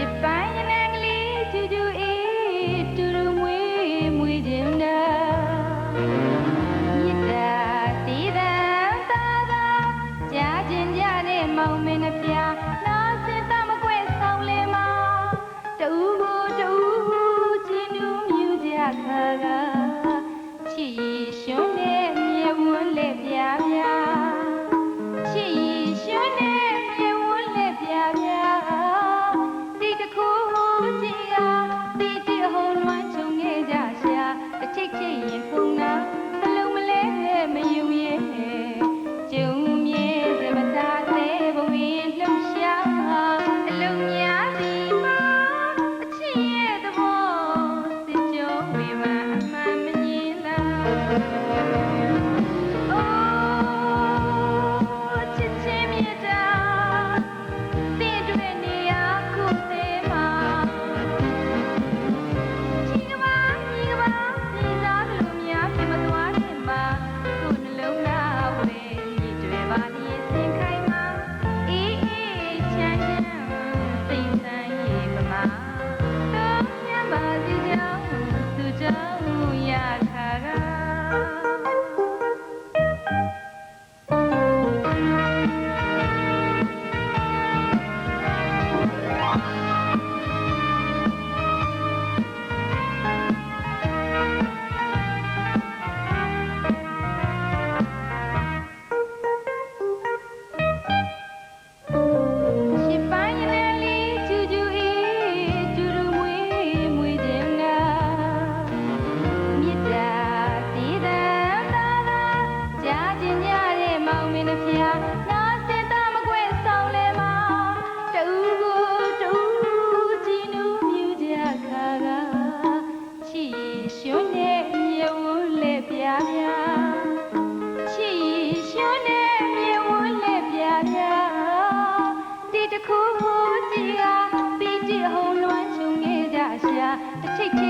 n'oubliez င်တဖျားနာစင်သားမကွဲဆောင်လဲမတူကိုတူကြည်နူးမြူကြခါကချီရှင်နဲ့မြေဝုလဲပြားပြားချီရှင်နဲ့မြေဝုလဲပြားပြားဒီတခုခုကြည်ဟာပြီးကြည်ဟုံလွှမ်းချုံခဲ့ကြရှာတစ်ချိန်